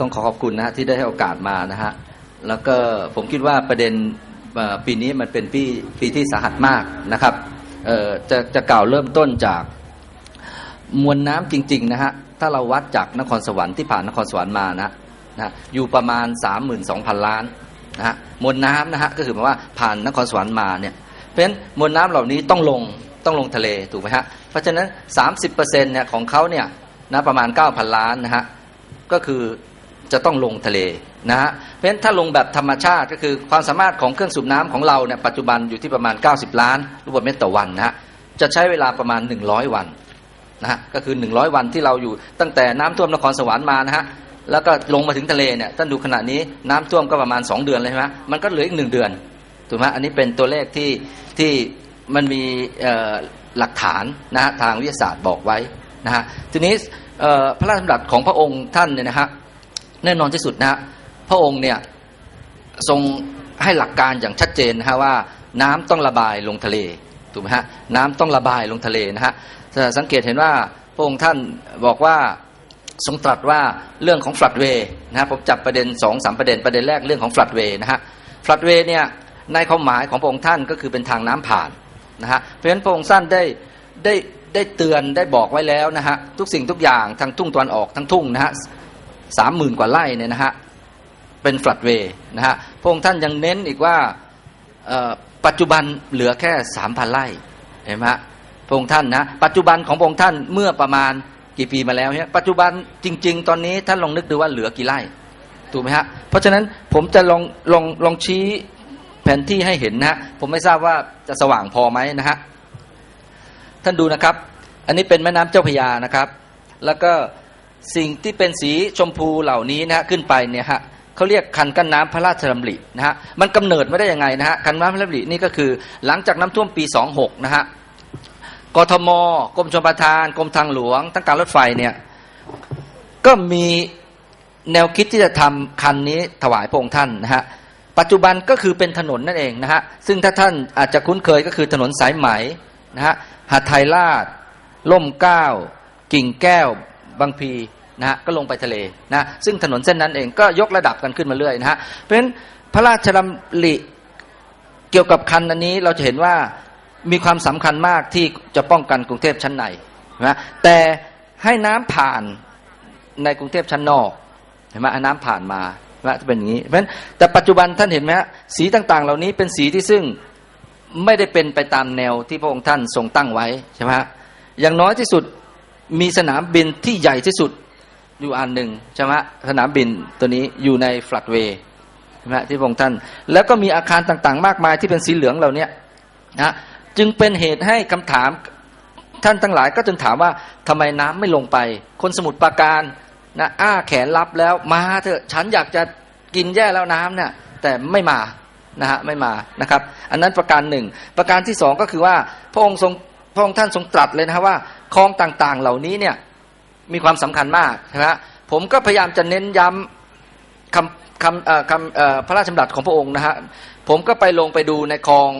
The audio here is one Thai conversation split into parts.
ต้องขอขอบคุณนะฮะที่ได้ให้โอกาสมานะฮะแล้วก็ผมคิดว่าประเด็นปีนี้มันเป็นปีปีที่สาหัสมากนะครับจะจะกล่าวเริ่มต้นจากมวลน้ำจริงๆนะฮะถ้าเราวัดจากนครสวรรค์ที่ผ่านนครสวรรค์มานะนะอยู่ประมาณ 32,000 ล้านนะฮะมวลน้ำนะฮะก็คือหมายว่าผ่านนครสวรรค์มาเนี่ยเพราะฉะนั้นมวลน้ำเหล่านี้ต้องลงต้องลงทะเลถูกไหมฮะเพราะฉะนั้น 30%เนี่ยของเขาเนี่ยนะประมาณ 9,000 ล้านนะฮะก็คือ จะต้องลงทะเลนะฮะเพราะฉะนั้นถ้าลงแบบธรรมชาติก็คือความสามารถของเครื่องสูบน้ำของเราเนี่ยปัจจุบันอยู่ที่ประมาณ 90 ล้านลูกบาศก์เมตรต่อวันนะฮะจะใช้เวลาประมาณ 100 วันนะฮะก็คือ 100 วันที่เราอยู่ตั้งแต่น้ำท่วมนครสวรรค์มานะฮะแล้วก็ลงมาถึงทะเลเนี่ยท่านดูขณะนี้น้ำท่วมก็ประมาณ 2 เดือนเลยใช่ไหมมันก็เหลืออีกหนึ่งเดือนถูกไหมอันนี้เป็นตัวเลขที่ที่มันมีหลักฐานนะฮะทางวิทยาศาสตร์บอกไว้นะฮะทีนี้พระราชดำรัสของพระองค์ท่านเนี่ยนะฮะ แน่นอนที่สุดนะพระองค์เนี่ยทรงให้หลักการอย่างชัดเจนนะฮะว่าน้ำต้องระบายลงทะเลถูกไหมฮะน้ำต้องระบายลงทะเลนะฮะสังเกตเห็นว่าพระองค์ท่านบอกว่าทรงตรัสว่าเรื่องของฟลัดเวย์นะฮะผมจับประเด็นสองสามประเด็นประเด็นแรกเรื่องของฟลัดเวนะฮะฟลัดเวเนี่ยในความหมายของพระองค์ท่านก็คือเป็นทางน้ำผ่านนะฮะเพราะฉะนั้นพระองค์ท่านได้ได้ได้เตือนได้บอกไว้แล้วนะฮะทุกสิ่งทุกอย่างทางทุ่งตะวันออกทั้งทุ่งนะฮะ สามหมื่นกว่าไร่เนี่ยนะฮะเป็นฟลัดเวย์นะฮะพระองค์ท่านยังเน้นอีกว่าปัจจุบันเหลือแค่สามพันไร่เห็นไหมฮะพระองค์ท่านนะปัจจุบันของพระองค์ท่านเมื่อประมาณกี่ปีมาแล้วเนี่ยปัจจุบันจริง ๆ ตอนนี้ท่านลองนึกดูว่าเหลือกี่ไร่ถูกไหมฮะเพราะฉะนั้นผมจะลองลองลองชี้แผนที่ให้เห็นนะฮะผมไม่ทราบว่าจะสว่างพอไหมนะฮะท่านดูนะครับ อันนี้เป็นแม่น้ำเจ้าพยานะครับ แล้วก็ สิ่งที่เป็นสีชมพูเหล่านี้นะฮะขึ้นไปเนี่ยฮะเขาเรียกคันกั้นน้ำพระราชดำรินะฮะมันกำเนิดมาได้ยังไงนะฮะคันน้ำพระราชดำรินี่ก็คือ หลังจากน้ำท่วมปี 26 นะฮะกทมกรมชลประทานกรมทางหลวงทั้งการรถไฟเนี่ยก็มีแนวคิดที่จะทำคันนี้ถวายพระองค์ท่านนะฮะปัจจุบันก็คือเป็นถนนนั่นเองนะฮะซึ่งถ้าท่านอาจจะคุ้นเคยก็คือถนนสายไหมนะฮะหาดไทยราชล่มเก้า กิ่งแก้ว บางพีนะฮะก็ลงไปทะเลนะซึ่งถนนเส้นนั้นเองก็ยกระดับกันขึ้นมาเรื่อยนะฮะเพราะฉะนั้นพระราชดำริเกี่ยวกับคันอันนี้เราจะเห็นว่ามีความสำคัญมากที่จะป้องกันกรุงเทพชั้นในนะแต่ให้น้ำผ่านในกรุงเทพชั้นนอกเห็นไหมให้น้ำผ่านมานะจะเป็นอย่างนี้เพราะฉะนั้นแต่ปัจจุบันท่านเห็นไหมฮะสีต่างๆ เหล่านี้เป็นสีที่ซึ่งไม่ได้เป็นไปตามแนวที่พระองค์ท่านทรงตั้งไว้ใช่ไหมฮะอย่างน้อยที่สุด มีสนามบินที่ใหญ่ที่สุดอยู่อันหนึ่งใช่ไหมสนามบินตัวนี้อยู่ในฟลัดเวย์ใช่ไหมที่พระองค์ท่าน แล้วก็มีอาคารต่างๆ มากมายที่เป็นสีเหลืองเหล่านี้นะจึงเป็นเหตุให้คำถามท่านทั้งหลายก็จึงถามว่าทำไมน้ำไม่ลงไป คนสมุทรปราการนะอ้าแขนรับแล้วมาเถอะฉันอยากจะกินแย่แล้วน้ำเนี่ยแต่ไม่มานะฮะไม่มานะครับ อันนั้นประการหนึ่งประการที่สองก็คือว่าพระองค์ทรงพระองค์ท่านทรงตรัสเลยนะว่า คลองต่างๆ เหล่านี้เนี่ยมีความสำคัญมากนะฮะผมก็พยายามจะเน้นย้ำคำคำเอ่อคำเอ่อพระราชดำรัสของพระองค์นะฮะผมก็ไปลงไปดูในคลอง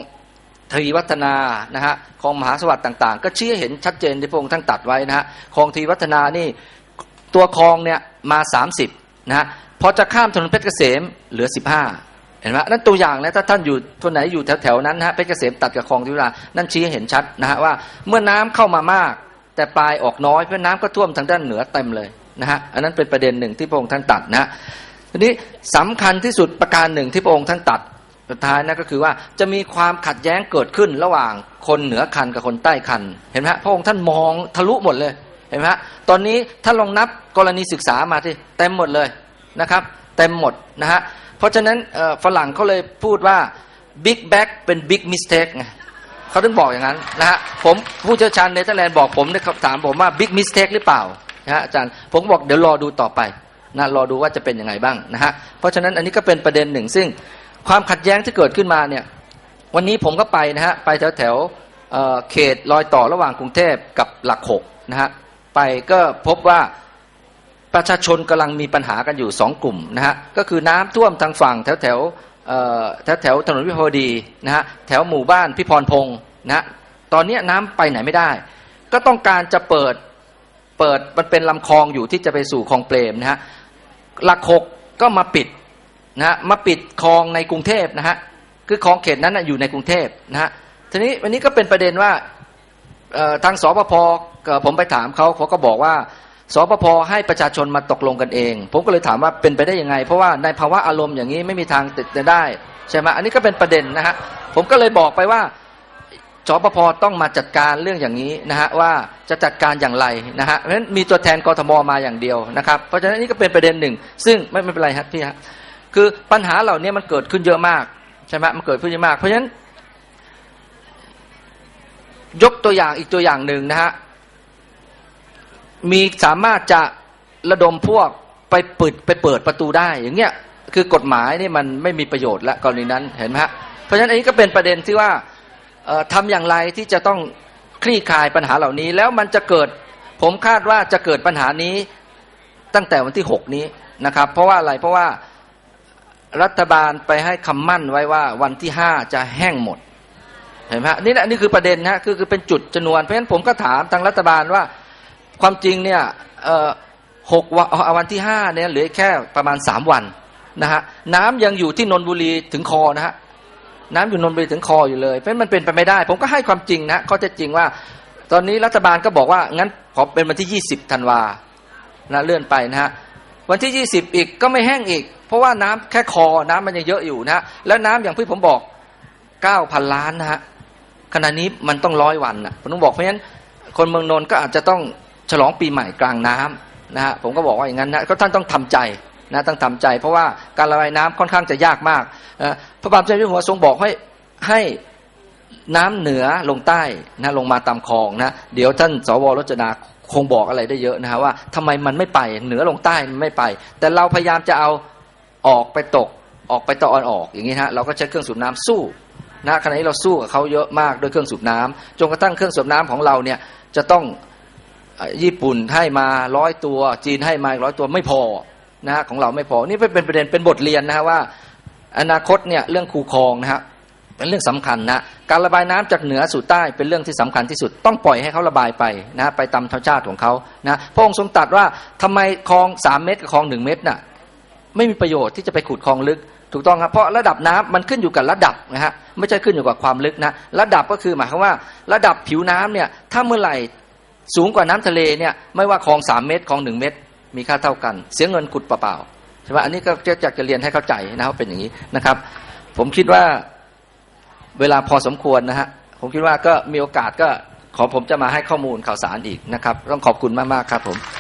ทวีวัฒนานะฮะคลองมหาสวัสดิ์ต่าง ๆ ก็ชี้เห็นชัดเจนที่พระองค์ท่านตัดไว้นะฮะคลองทวีวัฒนานี่ตัวคลองเนี่ยมา 30นะฮะพอจะข้ามถนนเพชรเกษมเหลือ 15 เห็นไหมนั่นตัวอย่างนะถ้าท่านอยู่ตัวไหนอยู่แถวๆนั้นนะฮะเพชรเกษมตัดกับคลองทวีวัฒนานั่นชี้เห็นชัดนะฮะว่าเมื่อน้ำเข้ามามาก แต่ปลายออกน้อยเพราะน้ำก็ท่วมทางด้านเหนือเต็มเลยนะฮะอันนั้นเป็นประเด็นหนึ่งที่พระองค์ท่านตัดนะทีนี้สำคัญที่สุดประการหนึ่งที่พระองค์ท่านตัดสุดท้ายนั่นก็คือว่าจะมีความขัดแย้งเกิดขึ้นระหว่างคนเหนือคันกับคนใต้คันเห็นไหมฮะพระองค์ท่านมองทะลุหมดเลยเห็นไหมฮะตอนนี้ถ้าลองนับกรณีศึกษามาที่เต็มหมดเลยนะครับเต็มหมดนะฮะเพราะฉะนั้นฝรั่งเขาเลยพูดว่า big bag เป็น big mistake ไง เขาถึงบอกอย่างนั้นนะฮะผมผู้เชี่ยวชาญเนเธอร์แลนด์บอกผมเนี่ยถามผมว่าบิ๊กมิสเทคหรือเปล่านะฮะอาจารย์ผมบอกเดี๋ยวรอดูต่อไปนะรอดูว่าจะเป็นยังไงบ้างนะฮะเพราะฉะนั้นอันนี้ก็เป็นประเด็นหนึ่ง ซึ่งความขัดแย้งที่เกิดขึ้นมาเนี่ยวันนี้ผมก็ไปนะฮะไปแถวแถวเเขตรอยต่อระหว่างกรุงเทพกับหลักหกนะฮะไปก็พบว่าประชาชนกำลังมีปัญหากันอยู่สองกลุ่มนะฮะก็คือน้ำท่วมทางฝั่งแถวแถว แถวแถวถนนวิภาวดีนะฮะแถวหมู่บ้านพิพรพงศ์นะฮะตอนนี้น้ำไปไหนไม่ได้ ก็ต้องการจะเปิดเปิดมันเป็นลำคลองอยู่ที่จะไปสู่คลองเปรมนะฮะหลักหกก็มาปิดนะฮะมาปิดคลองในกรุงเทพนะฮะคือคลองเขตนั้นนะอยู่ในกรุงเทพนะฮะทีนี้วันนี้ก็เป็นประเด็นว่าทางสปภเอ่อผมไปถามเขาเขาก็บอกว่า สปภให้ประชาชนมาตกลงกันเอง ผมก็เลยถามว่าเป็นไปได้ยังไง เพราะว่าในภาวะอารมณ์อย่างนี้ไม่มีทางติดจะได้ใช่ไหมอันนี้ก็เป็นประเด็นนะฮะผมก็เลยบอกไปว่าสปภต้องมาจัดการเรื่องอย่างนี้นะฮะว่าจะจัดการอย่างไรนะฮะเพราะฉะนั้นมีตัวแทนกทมมาอย่างเดียวนะครับ เพราะฉะนั้นนี่ก็เป็นประเด็นหนึ่ง ซึ่งไม่ไม่เป็นไรครับพี่ฮะคือปัญหาเหล่านี้มันเกิดขึ้นเยอะมากใช่ไหมมันเกิดขึ้นเยอะมาก เพราะฉะนั้น ยกตัวอย่างอีกตัวอย่างหนึ่งนะฮะ มีสามารถจะระดมพวกไปเปิดไปเปิดประตูได้ อย่างเงี้ยคือกฎหมายนี่มันไม่มีประโยชน์ละกรณีนั้นเห็นไหมฮะเพราะฉะนั้นอันนี้ก็เป็นประเด็นที่ว่าเอ่อทำอย่างไรที่จะต้องคลี่คลายปัญหาเหล่านี้ แล้วมันจะเกิดผมคาดว่าจะเกิดปัญหานี้ตั้งแต่วันที่หกนี้นะครับ เพราะว่าอะไรเพราะว่ารัฐบาลไปให้คำมั่นไว้ว่าวันที่ห้าจะแห้งหมดเห็นไหมฮะนี่แหละนี่คือประเด็นนะคือคือเป็นจุดจำนวนเพราะฉะนั้นผมก็ถามทางรัฐบาลว่า ความจริงเนี่ยหกวันเอาวันที่ห้าเนี่ยเหลือแค่ประมาณสามวันนะฮะน้ำยังอยู่ที่นนบุรีถึงคอนะฮะน้ำอยู่นนบุรีถึงคออยู่เลยเพราะฉะนั้นมันเป็นไปไม่ได้ ผมก็ให้ความจริงนะข้อเท็จจริงว่า ตอนนี้รัฐบาลก็บอกว่างั้นขอเป็นวันที่20ธันวานะเลื่อนไปนะฮะวันที่20อีกก็ไม่แห้งอีก เพราะว่าน้ำแค่คอน้ำมันยังเยอะอยู่นะฮะแล้วน้ำอย่างที่ผมบอก9,000ล้านนะฮะขณะนี้มันต้องร้อยวันนะผมต้องบอกเพราะฉะนั้นคนเมืองนนท์ก็อาจจะต้อง ฉลองปีใหม่กลางน้ำนะฮะผมก็บอกว่าอย่างนั้นนะก็ท่านต้องทำใจนะต้องทำใจ เพราะว่าการระบายน้ำค่อนข้างจะยากมากอ่อพระบาทสมเด็จพระเจ้าอยู่หัวทรงบอกให้ให้น้ำเหนือลงใต้นะลงมาตามคลองนะเดี๋ยวท่านสวรจนาคงบอกอะไรได้เยอะนะฮะว่าทำไมมันไม่ไปเหนือลงใต้มันไม่ไป แต่เราพยายามจะเอาออกไปตกออกไปตะวันออกอย่างนี้ฮะเราก็ใช้เครื่องสูบน้ำสู้นะขณะนี้เราสู้กับเขาเยอะมากด้วยเครื่องสูบน้ำจนกระทั่งเครื่องสูบน้ำของเราเนี่ยจะต้อง ญี่ปุ่นให้มาร้อยตัว จีนให้มาร้อยตัวไม่พอนะฮะของเราไม่พอ นี่เป็นประเด็นเป็นบทเรียนนะฮะว่า อนาคตเนี่ยเรื่องคูคลองนะฮะเป็นเรื่องสำคัญนะการระบายน้ำจากเหนือสู่ใต้เป็นเรื่องที่สำคัญที่สุด ต้องปล่อยให้เขาระบายไปนะไปตามธรรมชาติของเขานะพระองค์ทรงตรัสว่าทำไมคลองสามเมตรกับคลองหนึ่งเมตรน่ะไม่มีประโยชน์ที่จะไปขุดคลองลึกถูกต้องครับเพราะระดับน้ำมันขึ้นอยู่กับระดับนะฮะไม่ใช่ขึ้นอยู่กับความลึกนะ ระดับก็คือหมายความว่า ระดับผิวน้ำเนี่ยถ้าเมื่อไหร่ สูงกว่าน้ำทะเลเนี่ยไม่ว่าคลองสามเมตรคลองหนึ่งเมตร มีค่าเท่ากัน เสียเงินขุดเปล่าๆใช่ไหมอันนี้ก็จะอยากจะเรียนให้เข้าใจนะว่าเป็นอย่างนี้นะครับ ผมคิดว่าเวลาพอสมควรนะฮะผมคิดว่าก็มีโอกาสก็ขอผมจะมาให้ข้อมูลข่าวสารอีกนะครับ ต้องขอบคุณมากๆครับผม